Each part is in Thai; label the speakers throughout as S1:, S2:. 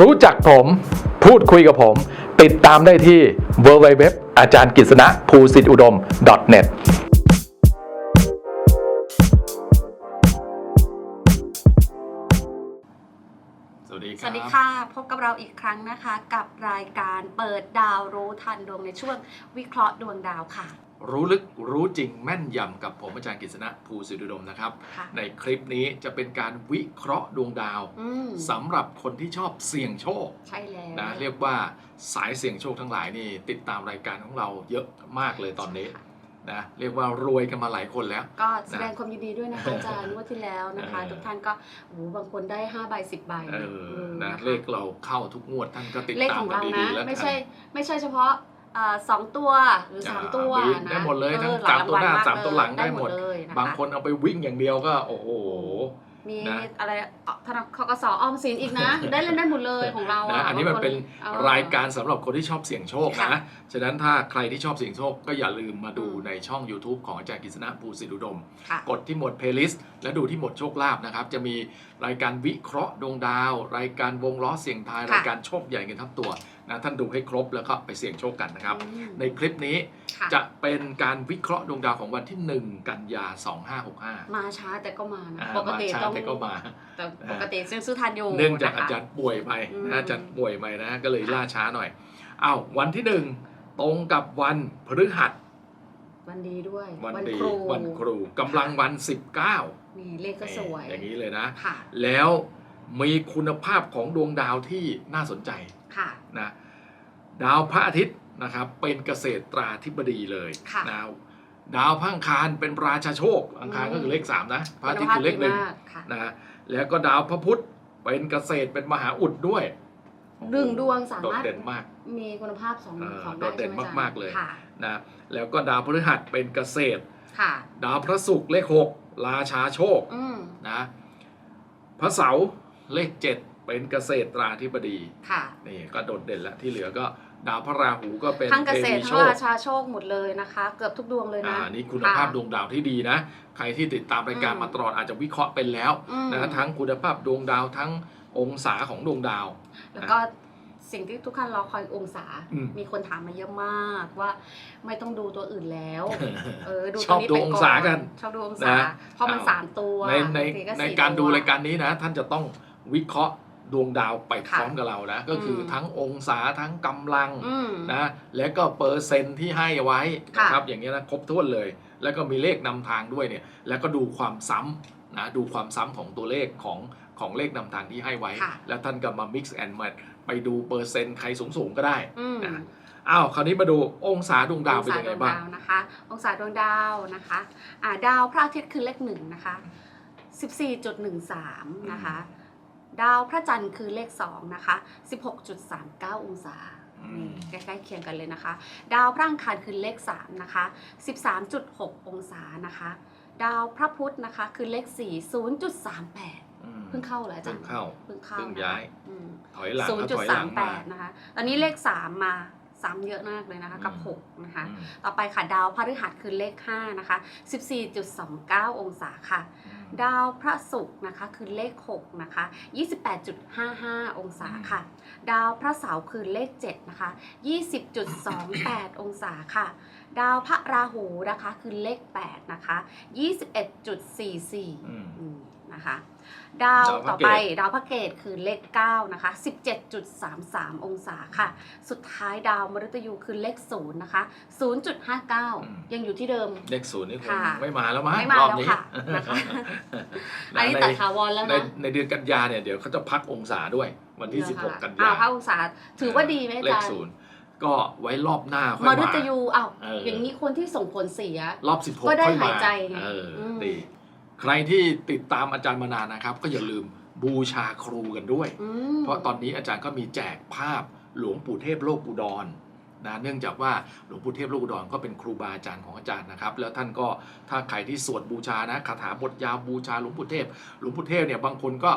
S1: รู้จักผม พูดคุยกับผม ติดตามได้ที่ www อาจารย์กิษณะภูสิทธิอุดม .net
S2: สวัสดีค
S3: ส
S2: รับ
S3: วัสดีค่ะ พบกับเราอีกครั้งนะคะ กับรายการเปิดดาวรู้ทันดวงในช่วงวิเคราะห์ดวงดาวค่ะ
S2: รู้ลึกรู้จริงแม่นยำกับผมอาจารย์กฤษณะภูสิทธิอุดมนะครับ
S3: ค่ะ
S2: ในคลิปนี้จะเป็นการวิเคราะห์ดวงดาว
S3: อืม
S2: สำหรับคนที่ชอบเสี่ยงโชค
S3: ใช่แล้ว
S2: นะเรียกว่าสายเสี่ยงโชคทั้งหลายนี่ติดตามรายการของเราเยอะมากเลยตอนนี้นะเรียกว่ารวยกันมาหลายคนแล้ว
S3: ก็แสดงความยินดีด้วยนะคะอาจารย์งวดที่แล้วนะคะ
S2: เออ
S3: ทุกท่านก็โอ้โหบางคนได้5ใบ10ใบ
S2: เออนะ
S3: ค
S2: เลขเราเข้าทุกงวดท่านก็ติด
S3: เลข
S2: ตาม
S3: ของ
S2: กัน
S3: เรา
S2: ดี
S3: นะ
S2: ๆแล้วกัน
S3: ไม่ใช่ไม่ใช่เฉพาะ เอ่อสองตัวหรือสามตัว
S2: อ่า
S3: นะ
S2: ได้หมดเลยทั้ง
S3: ออ
S2: สามตัวหน้า
S3: ลยรงล
S2: สามตัวหลังได้หมด
S3: เลยะะ
S2: บางคนเอาไปวิ่งอย่างเดียวก็โอ้โห
S3: มี
S2: นะ
S3: อะไรเอ่อธนาคารกสออมสินอีกนะ ได้เล่นได้หมดเลยของเรา
S2: นะ
S3: อะ
S2: อันนี้มันเป็น
S3: ออ
S2: รายการสำหรับคนที่ชอบเสี่ยงโชค
S3: ค่ะ
S2: นะ ฉะนั้นถ้าใครที่ชอบเสี่ยงโชคก็อย่าลืมมาดู
S3: อืม
S2: ในช่อง YouTube ของอาจารย์กฤษณะภูสิทธิอุดม
S3: ค่ะ
S2: กดที่หมวด playlist และดูที่หมวดโชคลาภนะครับ จะมีรายการวิเคราะห์ดวงดาว รายการวงล้อเสี่ยงทาย
S3: ค่ะ
S2: รายการโชคใหญ่เงินทับตัว นะท่านดูให้ครบแล้วก็ไปเสี่ยงโชคกันนะครับ
S3: อืม
S2: ในคลิปนี้
S3: ค่ะ
S2: จะเป็นการวิเคราะห์ดวงดาวของวันที่ 1 กันยา 2565
S3: มาช้าแต่ก็มานะ
S2: อ่า
S3: ปกติ
S2: มาช้า
S3: ต้อง
S2: แต่ก็มา
S3: แต่ปกติซื้อซื้อทันอยู่
S2: เนื่องจากะ
S3: คะ
S2: อาจารย์ป่วยไป
S3: อืม
S2: นะอาจารย์ป่วยไปนะก็เลยล่าช้าหน่อยอ้าววันที่หนึ่งตรงกับวันพฤหัส
S3: วันดีด้วย
S2: วันดี
S3: ครู
S2: วันครูกำลังวัน 19
S3: นี่เลขก็สวย
S2: อย่างนี้เลยนะ
S3: ค่ะ
S2: แล้ว มีคุณภาพของดวงดาวที่น่าสนใจ
S3: ค่ะ
S2: นะดาวพระอาทิตย์นะครับเป็นเกษตราธิบดีเลย
S3: ค่ะ
S2: นะดาวพระอังคารเป็นราชาโชค อังคารก็คือเลข3นะพระอาทิตย์คือเลขหนึ่ง
S3: ณภาพดีมากค่ะ
S2: นะแล้วก็ดาวพระพุธเป็นเกษตรเป็นมหาอุดด้วย
S3: หนึ่งดวงสา
S2: โดด
S3: มารถ
S2: เด่นมาก
S3: มีคุณภาพสอง
S2: เออ
S3: ของ
S2: โดดเด่น
S3: ไใช่ไห
S2: มากๆเลย
S3: ค่ะ
S2: นะแล้วก็ดาวพฤหัสเป็นเกษตร
S3: ค่ะ
S2: ดาวพระศุกร์เลข6ราชาโชค
S3: อืม
S2: นะพระเสาร์ เลข7เป็นเกษตราธิบดี
S3: ค่ะ
S2: นี่ก็โดดเด่นแล้วที่เหลือก็ดาวพระราหูก็เป็น
S3: ทั้งเกษตร
S2: ทวีโช
S3: ทั้ง
S2: ค
S3: ราชาโชคหมดเลยนะคะ เกือบทุกดวงเลย
S2: อ่า
S3: นะ
S2: นี่คุณภาพ
S3: ค่ะ
S2: ดวงดาวที่ดีนะ ใครที่ติดตามรายการ
S3: อืม
S2: มาตลอดอาจจะวิเคราะห์เป็นแล้ว
S3: อืม
S2: นะทั้งคุณภาพดวงดาวทั้งองศาของดวงดาว
S3: แล้วก็สิ่งที่ทุกท่านรอคอยองศา
S2: อืม
S3: มีคนถามมาเยอะมากว่าไม่ต้องดูตัวอื่นแล้ว เออ ดู
S2: ชอบ
S3: ตัวนี้
S2: ดู
S3: ไป
S2: อง
S3: ก่
S2: ศากัน
S3: ชอบดูองศา
S2: นะ
S3: เพราะมัน
S2: อ้าว
S3: สามตัว
S2: ในใน
S3: บงทีก็
S2: ใน
S3: สี่
S2: การดู
S3: ตัว
S2: รายการนี้นะ ท่านจะต้อง วิเคราะห์ดวงดาวไปพ
S3: ค่ะ
S2: ร้อมกับเรานะก็คืออ
S3: ม
S2: ทั้งองศาทั้งกำลัง
S3: อืม
S2: นะและก็เปอร์เซ็นต์ที่ให้ไว้
S3: ค่ะ
S2: นะครับอย่างเงี้ยนะครบถ้วนเลย แล้วก็มีเลขนำทางด้วยเนี่ยแล้วก็ดูความซ้ำนะดูความซ้ำของตัวเลขของของเลขนำทางที่ให้ไว้
S3: ค่ะ
S2: แล้วท่านก็มา mix and match ไปดูเปอร์เซ็นต์ใครสูงๆก็ได้
S3: อืม
S2: นะอ้าวคราวนี้มาดูองศาดวงดาวเป็นยังไงบ้าง
S3: องศดวงดาวนะคะ องศาดวงดาวนะคะอ่าดาวพระอาทิตย์คือเลขหนึ่งนะคะ14.13นะคะ ดาวพระจันทร์คือเลข2นะคะ 16.39 องศา
S2: อืม
S3: นี่ใกล้ๆเคียงกันเลยนะคะ ดาวพระอังคารคือเลข3นะคะ 13.6 องศานะคะ ดาวพระพุธนะคะคือเลข 4 0.38
S2: อืม
S3: เพิ่งเข้าเหรออาจาร
S2: เพิ่ง
S3: ย์
S2: เข้า
S3: เพิ่งเข้า
S2: เพิ่ง
S3: นะคะ
S2: ย้าย
S3: อืม
S2: ถอยหลัง
S3: ศูน
S2: ก็
S3: ย์จุ
S2: ถ
S3: ด
S2: อยห
S3: สา
S2: ลั
S3: ม
S2: ง
S3: แป
S2: มา
S3: ดนะคะตอนนี้เลขสามมาซ้ำเยอะมากเลยนะคะกับ
S2: อืม
S3: หกนะคะ
S2: อืม
S3: ต่อไปค่ะดาวพฤหัสคือเลขห้านะคะสิบสี่จุดสองเก้าองศาค่ะ ดาวพระศุกร์นะคะคือเลขหกนะคะยี่สิบแปดจุดห้าห้าองศาค่ะ ดาวพระเสาร์คือเลขเจ็ดนะคะยี่สิบจุดสองแปดองศาค่ะ ดาวพระราหูนะคะคือเลขแปดนะคะยี่สิบเอ็ดจุดสี่สี่
S2: อืม
S3: อืม นะคะ ดาว
S2: ดาวพระ
S3: ต่อ
S2: เก
S3: ไป
S2: ต
S3: ดาวพระเกตคือเลข 9 นะคะ 17.33 องศาค่ะ สุดท้ายดาวมฤตยูคือเลข 0 นะคะ 0.59 ยังอยู่ที่เดิม
S2: เลขศูนย์นี่คง
S3: ค่ะ
S2: ไม่มาแล้วมั้ง
S3: ไม่มาร
S2: อบ
S3: แล้ว
S2: นี้
S3: ค่ะนะคะ อันนี้
S2: ใน
S3: ตัดถาวรแล้ว
S2: ใน
S3: นะ
S2: ในเดือนกันยาเนี่ยเดี๋ยวเขาจะพักองศาด้วย วันที่ 16 กัน
S3: อ่ายาพระองศาถือว่าดีไหมอา
S2: เลข
S3: จารย์
S2: ศูนย์ก็ไว้รอบหน้าค่อย
S3: ม
S2: มา
S3: ฤตยูอ้าว
S2: เอออ
S3: อย่างนี้คนที่ส่งผลเสีย
S2: รอบ 16
S3: ก็ได้
S2: ค่อยมา
S3: หายใจไง
S2: เอออ
S3: ม
S2: ดี ใครที่ติดตามอาจารย์มานานนะครับ ก็อย่าลืมบูชาครูกันด้วย
S3: อืม
S2: เพราะตอนนี้อาจารย์ก็มีแจกภาพหลวงปู่เทพโลกอุดรนะเนื่องจากว่าหลวงปู่เทพโลกอุดรก็เป็นครูบาอาจารย์ของอาจารย์นะครับ แล้วท่านก็ถ้าใครที่สวดบูชานะคาถาบทยาวบูชาหลวงปู่เทพ หลวงปู่เทพเนี่ยบางคนก็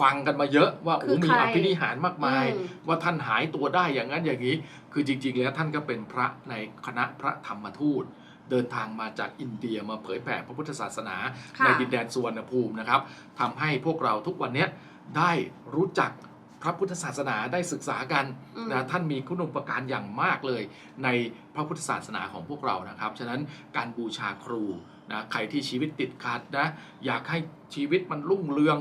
S2: ฟังกันมาเยอะว่า
S3: คื
S2: โอ้
S3: อ
S2: มี
S3: ใคร
S2: อภินิหารมากมาย
S3: อืม
S2: ว่าท่านหายตัวได้อย่างนั้นอย่างนี้ คือจริงๆ แล้วท่านก็เป็นพระในคณะพระธรรมทูต เดินทางมาจากอินเดียมาเผยแผ่พระพุทธศาสนา
S3: ค่ะ
S2: ในดินแดนสุวรรณภูมินะครับทำให้พวกเราทุกวันเนี้ยได้รู้จักพพระพุทธศาสนาได้ศึกษากัน
S3: อืม
S2: นะท่านมีคุณอุปการอย่างมากเลย ในพระพุทธศาสนาของพวกเรานะครับ ฉะนั้นการบูชาครูนะใครที่ชีวิตติดขัดนะอยากให้ชีวิตมันรุ่งเรือง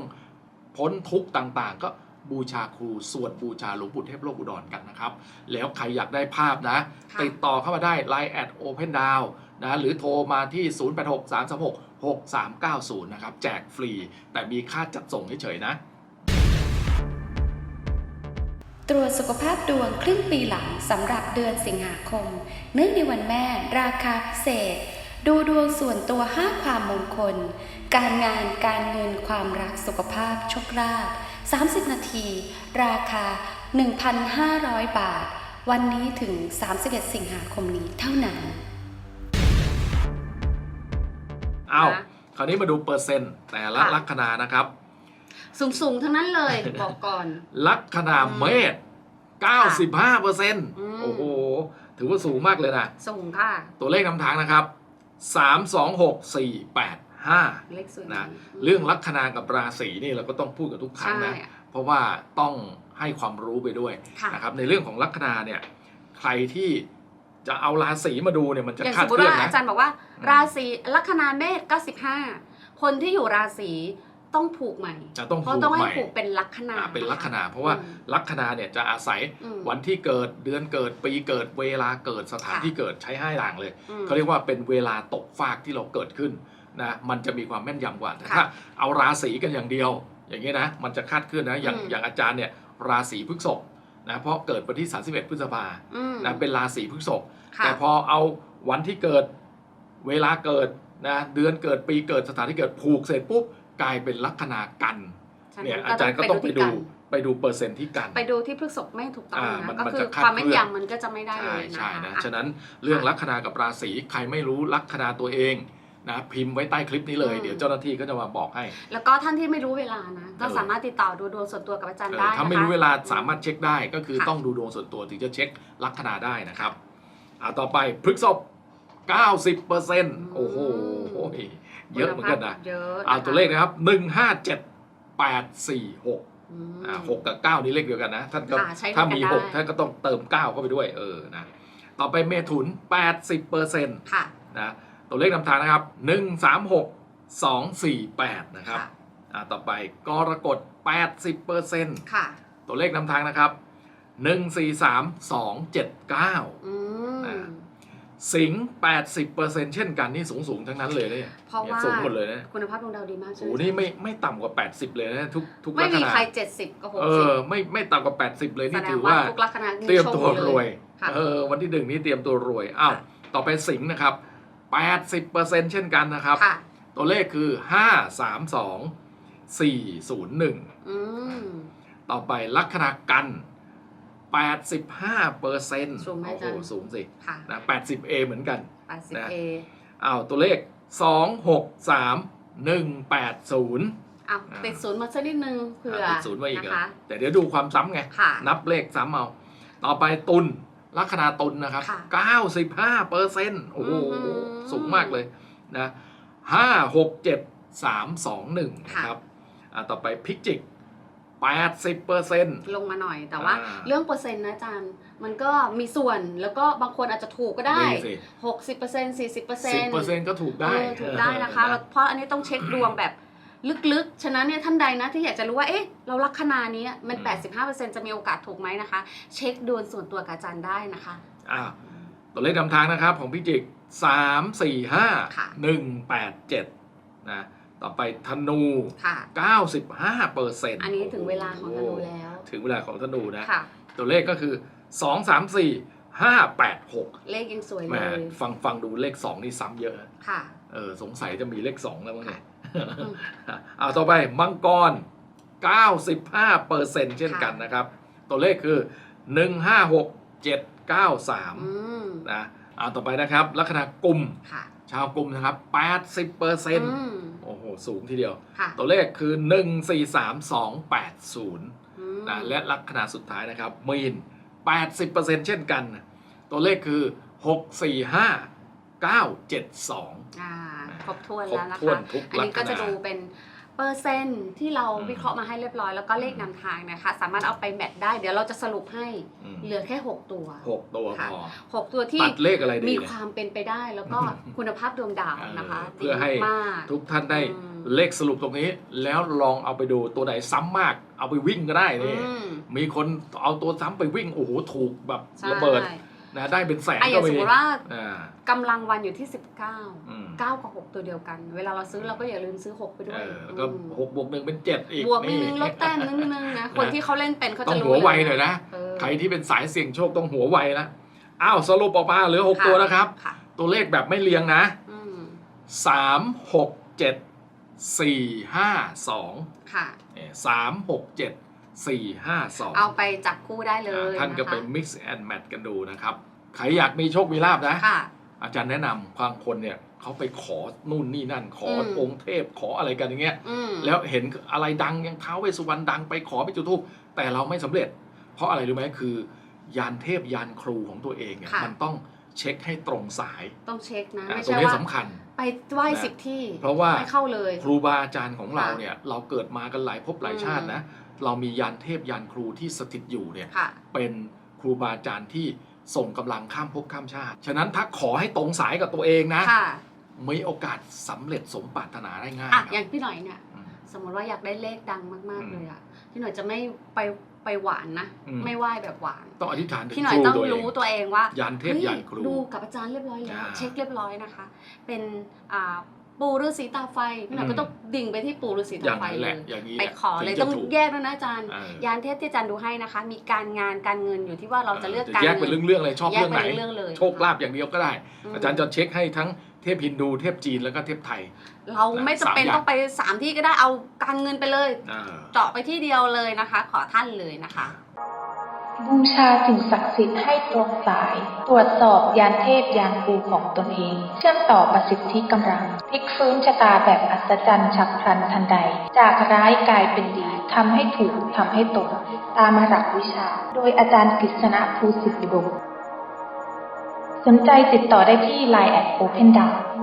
S2: พ้นทุกข์ต่างๆ ก็บูชาครูสวดบูชาหลวงปู่เทพโลกอุดรกันนะครับ แล้วใครอยากได้ภาพนะ
S3: ค่ะ
S2: ติดต่อเข้ามาได้ Line แอด Open d o w n นะหรือโทรมาที่ 0863366390 นะครับ แจกฟรี แต่มีค่าจัดส่งเฉยๆนะ
S4: ตรวจสุขภาพดวงครึ่งปีหลังสำหรับเดือนสิงหาคม เนื่องในวันแม่ราคาพิเศษ ดูดวงส่วนตัว 5 ความมงคล การงานการเงินความรักสุขภาพโชคลาภ30 นาที ราคา 1,500 บาท วันนี้ถึง 31 สิงหาคมนี้เท่านั้น
S2: อ้าว
S3: นะ
S2: คราวนี้มาดูเปอร์เซ็นต์แต่ละ
S3: ค่ะ
S2: ลัคนานะครับ
S3: สูงๆทั้งนั้นเลยบอกก่อน
S2: ลัคนาเมษ95เปอร์เซ็นต์
S3: อืม
S2: โอ้โห ถือว่าสูงมากเลยนะ
S3: สูงค่ะ
S2: ตัวเลขนำทางนะครับ 3 2 6 4 8 5
S3: เลขสวย
S2: นะ
S3: มาก
S2: เรื่องลัคนากับราศีนี่เราก็ต้องพูดกับทุกครั้ง
S3: ใช่
S2: นะ เพราะว่าต้องให้ความรู้ไปด้วย
S3: ค่ะ
S2: นะครับในเรื่องของลัคนาเนี่ยใครที่ จะเอาราศีมาดูเนี่ยมันจะ
S3: อย่าง
S2: คา
S3: ส
S2: ด
S3: มม
S2: เค
S3: ติ
S2: ลื่อน
S3: ว่า
S2: นะ
S3: อาจารย์บอกว่า
S2: อืม
S3: ราศีลัคนาเมษ95 คนที่อยู่ราศีต้องผูกใหม่
S2: จะต้อง
S3: เพ
S2: ผู
S3: ราะ
S2: ก
S3: ต้องให้
S2: ใหม่
S3: ผูกเป็นลัคนา
S2: อ่าเป็นลัคนา เพราะว่า
S3: อืม
S2: ลัคนาเนี่ยจะอาศัย
S3: อืม
S2: วันที่เกิดเดือนเกิดปีเกิดเวลาเกิดสถาน
S3: ค่ะ
S2: ที่เกิดใช้ให้หลังเลย
S3: อืม
S2: เขาเรียกว่าเป็นเวลาตกฟากที่เราเกิดขึ้นนะมันจะมีความแม่นยำกว่าแต่
S3: ค่ะ
S2: ถ้าเอาราศีกันอย่างเดียว อย่างนี้ยนะมันจะคาดเคลื่อนนะอย่าง
S3: อืม
S2: อย่างอาจารย์เนี่ยราศีพฤษภ นะเพราะเกิดวันที่ 31 พฤษภา
S3: อืม
S2: นะเป็นราศีพฤษภ
S3: ค่ะ
S2: แต่พอเอาวันที่เกิดเวลาเกิดนะเดือนเกิดปีเกิดสถานที่เกิดผูกเสร็จปุ๊บกลายเป็นลัคนากัน
S3: ฉะ
S2: เนี่ยอาจารย์ก็ต้องไปดูไปดูเปอร์เซ็นต์ที่กัน
S3: ไปดูที่พฤกษบไม่ถูกต้อง
S2: อ่ามั
S3: นะ
S2: น
S3: ก็
S2: มัน
S3: คือ
S2: จะคาด
S3: ความแม่น
S2: เคลื่อน
S3: ยำมันก็จะไม่ได้เล
S2: ใช่
S3: ยนะ
S2: ใช่นะ
S3: คะ
S2: ฉะนั้นเรื่องลัคนากับราศีใครไม่รู้ลัคนาตัวเอง นะพิมพ์ไว้ใต้คลิปนี้เลย
S3: อืม
S2: เดี๋ยวเจ้าหน้าที่ก็จะมาบอกให้
S3: แล้วก็ท่านที่ไม่รู้เวลานะก็
S2: เออ
S3: สามารถติดต่อดูดวงส่วนตัวกับอาจารย์
S2: เออ
S3: ได้
S2: ถ้าไม่
S3: นะคะ
S2: รู้เวลาสามารถเช็คได้ก็คือ
S3: ค่ะ
S2: ต้องดูดวงส่วนตัวถึงจะเช็คลัคนาได้นะครับอ่าต่อไปพฤษภ90เปอร์เซ็นต์โอ้โหเยอะเหมือนกันนะ
S3: เยอะ
S2: อ่าตัวเลขนะครับหนึ่งห้าเจ็ดแปดสี่หก
S3: อืม
S2: อ่าหกกับเก้านี่เลขเดียวกันนะท่านก็
S3: ค่ะใช้ด้วย
S2: ถ้ามี
S3: กันได้
S2: หกท่านก็ต้องเติมเก้าเข้าไปด้วยเออนะต่อไปเมถุนแปดสิบเปอร์เซ็นต์
S3: ค่ะ
S2: นะ ตัวเลขนำทางนะครับหนึ่งสามหกสองสี่แปดนะครับ
S3: ค่ะ
S2: อ่าต่อไปกรกฎแปดสิบเปอร์เซ็นต์
S3: ค่ะ
S2: ตัวเลขนำทางนะครับหนึ่งสี่สามสองเจ็ดเก้า
S3: อืม
S2: อ่าสิงห์แปดสิบเปอร์เซ็นต์เช่นกันนี่สูงสูงๆทั้งนั้นเลยเนี่ย
S3: เพราะว่า
S2: สูงหมดเลยนะ
S3: คุณภาพดวงดาวดีมากใช่
S2: โอ้
S3: ไหม
S2: โหนี่ไม่ไม่ต่ำกว่า80เลยนะทุกทุก
S3: ไม่
S2: ลัค
S3: มี
S2: นา
S3: ใครเจ็ดสิบก็หก
S2: เอ
S3: สิบ
S2: อไม่ไม่ต่ำกว่า80เลย
S3: แส
S2: นี่
S3: ด
S2: ถื
S3: ง
S2: อ
S3: ว่า
S2: ว่า
S3: ทุกลัคนา
S2: เตรียมตัว
S3: โชคดี
S2: รวย
S3: ค่ะ
S2: เออวันที่หนึ่งนี้เตรียมตัวรวยอ้าว
S3: ค่ะ
S2: ต่อไปสิงห์นะครับ 80%เช่นกันนะครับ
S3: ค่ะ
S2: ตัวเลขคือ 532 401
S3: อืม
S2: ต่อไปลัคนากัน 85เปอร์เซ็นต์
S3: สูงไหม
S2: โอ้
S3: อา
S2: โห
S3: จารย์
S2: สูงสิ
S3: ค่ะ
S2: นะ 80A เหมือนกัน
S3: แปดสิบ
S2: นะ
S3: เอ
S2: อ้าวตัวเลข 263 180
S3: อ้าวติดศูนย์มาสักนิดนึงเผื่อ
S2: อะติดศูนย์ไว้อีกเหร
S3: นะ
S2: อ
S3: คะ
S2: แต่เดี๋ยวดูความซ้ำไง
S3: ค่ะ
S2: นับเลขซ้ำเอา ต่อไปตุล ลัคนาตุลนะครับ
S3: ค่ะ
S2: 95เปอร์เซ็นต์โอ้โห
S3: อื้อหือ
S2: สูงมากเลยนะ5 6 7 3 2 1นะครับอะต่อไปพิจิก80เปอร์เซ็นต์
S3: ลงมาหน่อยแต่ว่า
S2: อ่า
S3: เรื่องเปอร์เซ็นต์นะอาจารย์ มันก็มีส่วนแล้วก็บางคนอาจจะถูกก็ได้
S2: นี่สิ
S3: หกสิบเปอร์เซ็นต์สี่สิบเปอร์เซ็
S2: สิบ
S3: นต์
S2: เปอร์เซ็นต์ก็ถูกได้
S3: ถูกได้นะคะ
S2: เออ
S3: เพราะอันนี้ต้องเช็คดวงแบบ ลึกๆ ฉะนั้นเนี่ยท่านใดนะที่อยากจะรู้ว่า เอ๊ะ เราลัคนานี้มัน 85%จะมีโอกาสถูกไหมนะคะ เช็คดวงส่วนตัวกับอาจารย์ได้นะคะ
S2: อะตัวเลขนำทางนะครับของพิจิก 3 4
S3: ค่ะ
S2: 5 1 8 7 นะ ต่อไปธนู
S3: ค่ะ
S2: 95เปอร์เซ็นต์
S3: อันนี้ถึงเวลาของธนูแล้ว
S2: ถึงเวลาของธนูนะ
S3: ค่ะ
S2: ตัวเลขก็คือ 2 3 4 5 8 6
S3: เลขยังสวย
S2: แหม
S3: เลย
S2: ฟังฟังดูเลข 2 นี่ซ้ำเยอะ
S3: ค่ะ
S2: เออสงสัยจะมีเลข 2 แล้วมั้งเนี่ย
S3: อืม
S2: เอาต่อไปมังกร 95เปอร์เซ็นต์เช่นกันนะครับ ตัวเลขคือ 1 5 6 7 9
S3: อื
S2: 3
S3: ม
S2: นะเอาต่อไปนะครับลัคนากลุ่ม
S3: ค่ะ
S2: ชาวกลุ่มนะครับ80เปอร์เซ็นต์
S3: อืม
S2: โอ้โห สูงทีเดียว
S3: ค่ะ
S2: ตัวเลขคือ 1 4 3 2 8 0
S3: อืม
S2: นะและลัคนาสุดท้ายนะครับมีน80%เช่นกัน ตัวเลขคือ 6 4 5 9 7 2
S3: อ่า ครบถ้วน
S2: ครบ
S3: แล้วนะ
S2: ถ้วน
S3: คะ
S2: ทุก
S3: อันนี้ก็
S2: ลัคนา
S3: จะดูเป็นเปอร์เซ็นต์ที่เรา
S2: อืม
S3: วิเคราะห์มาให้เรียบร้อยแล้วก็เลขนำทางนะคะ สามารถเอาไปแมทได้เดี๋ยวเราจะสรุปให้
S2: อืม
S3: เหลือแค่ 6 ตัว
S2: หกตัวพ
S3: ค่ะ
S2: อ
S3: 6ตัวที่
S2: ตัดเลขอะไรดี
S3: มี
S2: เนี่ย
S3: ความเป็นไปได้แล้วก็
S2: อืม
S3: คุณภาพดวงดาวนะคะ
S2: เออเพื่อให้
S3: ดีมาก
S2: ทุกท่านได้
S3: อืม
S2: เลขสรุปตรงนี้ แล้วลองเอาไปดูตัวไหนซ้ำมาก เอาไปวิ่งก็ได้นี่
S3: อืม
S2: มีคนเอาตัวซ้ำไปวิ่งโอ้โหถูกแบบ
S3: ใช่
S2: ระเบิด นะได้เป็นแสน
S3: อะอ
S2: ก็
S3: ย่างส
S2: มี
S3: มมติว่า
S2: อ่า
S3: กำลังวันอยู่ที่ 19
S2: อืม
S3: 9กับ 6 ตัวเดียวกัน เวลาเราซื้อเราก็อย่าลืมซื้อ 6 ไปด้
S2: เอ
S3: วย
S2: อแล้วก็
S3: อืม
S2: หกบวกหนึ่งเป็นเจ็ดอีก
S3: บวกนิดนึง
S2: นี่
S3: ลดแต้มนิดนึงนะคนที่เขาเล่นเป็นเขา
S2: ต้อ
S3: จะ
S2: ง
S3: รู้
S2: หัวไว
S3: เล
S2: หน่อยนะ
S3: เออ
S2: ใครที่เป็นสายเสี่ยงโชคต้องหัวไวนะอ้าวสรุปออกมาเหลือหก
S3: ค่ะ
S2: ตัวนะครับ
S3: ค่ะ
S2: ตัวเลขแบบไม่เรียงนะ
S3: อืม
S2: สามหกเจ็ดสี่ห้าสอง
S3: ค่ะ
S2: สามหกเจ็ด สี่ห้าสอง
S3: เอาไปจับคู่ได้เลย
S2: ท่านก็ไปะ
S3: คะ
S2: mix and match กันดูนะครับ ใครอยากมีโชคมีลาบนะ
S3: ค่ะ
S2: อาจารย์แนะนำบางคนเนี่ยเขาไปขอนู่นนี่นั่น ขออ
S3: ม
S2: องค์เทพขออะไรกันอย่างเงี้ย
S3: อืม
S2: แล้วเห็นอะไรดังยังเท้าวเวสสุวรรณดังไปขอไปจุดทูปแต่เราไม่สำเร็จ เพราะอะไรรู้ไหมคือยานเทพยานครูของตัวเองเนี่ย
S3: ค่ะ
S2: มันต้องเช็คให้ตรงสาย
S3: ต้องเช็คนะ
S2: อะ
S3: ไม่
S2: ตรง
S3: ใช่
S2: นี้
S3: ว่า
S2: สำคัญ
S3: ไปไหว้
S2: นะ
S3: สิบที่
S2: เพราะว่า
S3: ไม่เข้าเลย
S2: ครูบาอาจารย์ของเรา
S3: ค่ะ
S2: เนี่ย เราเกิดมากันหลายภพหลายชาตินะ เรามียานเทพยานครูที่สถิตอยู่เนี่ย
S3: ค่ะ
S2: เป็นครูบาอาจารย์ที่ส่งกำลังข้ามภพข้ามชาติ ฉะนั้นถ้าขอให้ตรงสายกับตัวเองนะ
S3: ค่ะ
S2: มีโอกาสสำเร็จสมปรารถนาได้ง่าย
S3: อะ
S2: ครับ
S3: อย่างพี่หน่อยเนี่ย
S2: อืม
S3: สมมติว่าอยากได้เลขดังมาก
S2: อืม
S3: ๆ เลยอะพี่หน่อยจะไม่ไปไปหวานนะ
S2: อืม
S3: ไม่ไหว้แบบหวาน
S2: ต้องอธิษฐานถึง
S3: พี่หน่อย
S2: ครู
S3: ต้อง
S2: ตัวเอง
S3: รู้ตัวเองว่า
S2: ยันเทพ
S3: ฮ้
S2: ยันครู
S3: ดูกับอาจารย์เรียบร้อยแล้ว
S2: อ่า
S3: เช็คเรียบร้อยนะคะ เป็นอ่า ปูฤาษีตาไฟพี่หน่อย
S2: อืม
S3: ก็ต้องดิ่งไปที่ปูฤาษี
S2: อ
S3: ตา
S2: ย่าง
S3: ไฟ
S2: นั้น
S3: เล
S2: แห
S3: ย
S2: ละอย่างนี้
S3: ไป
S2: แหละ
S3: ขอเลย
S2: ถึจะ
S3: ต้อง
S2: ถูก
S3: แยกด้วยนะอาจารย์
S2: เออยา
S3: นเทพที่อาจารย์ดูให้นะคะ มีการงานการเงินอยู่ที่ว่าเราจะเลือกการ
S2: แยก
S3: เงิ
S2: เป็นเรื่องๆเลยชอบ
S3: แยก
S2: เรื่องไหน
S3: เป็นเรื่องๆเลย
S2: โชคลาภอย่างเดียวก็ได้
S3: ม
S2: อาจารย์จะเช็คให้ทั้งเทพฮินดูเทพจีนแล้วก็เทพไทย
S3: เราไม่จำเป็น
S2: สามอย่าง
S3: ต้องไปสามที่ก็ได้เอาการเงินไปเลย
S2: อ่า
S3: เจาะไปที่เดียวเลยนะคะ ขอท่านเลยนะคะ
S5: บูชาสิ่งศักดิ์สิทธิ์ให้ตรงสาย ตรวจสอบยานเทพยานครูของตนเอง เชื่อมต่อประสิทธิกำลังพลิกฟื้นชะตาแบบอัศจรรย์ฉับพลันทันใด จากร้ายกลายเป็นดีทำให้ถูกทำให้ตรงตามหลักวิชา โดยอาจารย์กฤษณะภูสิทธิอุดมสนใจติดต่อได้ที่ Line แอด Open d o w